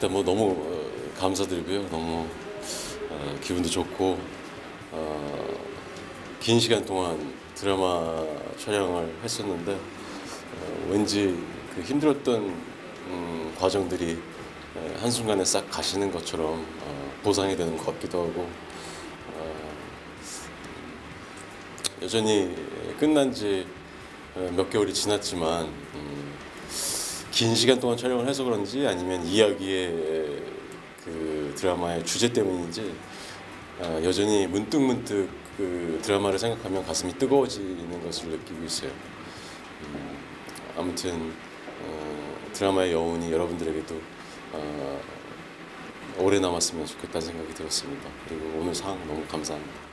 일단 뭐 너무 어, 감사드리고요. 너무 어, 기분도 좋고 어, 긴 시간 동안 드라마 촬영을 했었는데 어, 왠지 그 힘들었던 음, 과정들이 에, 한순간에 싹 가시는 것처럼 어, 보상이 되는 것 같기도 하고 어, 여전히 끝난 지 몇 개월이 지났지만 음, 긴 시간 동안 촬영을 해서 그런지 아니면 이야기의 그 드라마의 주제 때문인지 어, 여전히 문득 문득 그 드라마를 생각하면 가슴이 뜨거워지는 것을 느끼고 있어요. 음, 아무튼 어, 드라마의 여운이 여러분들에게도 어, 오래 남았으면 좋겠다는 생각이 들었습니다. 그리고 오늘 상 너무 감사합니다.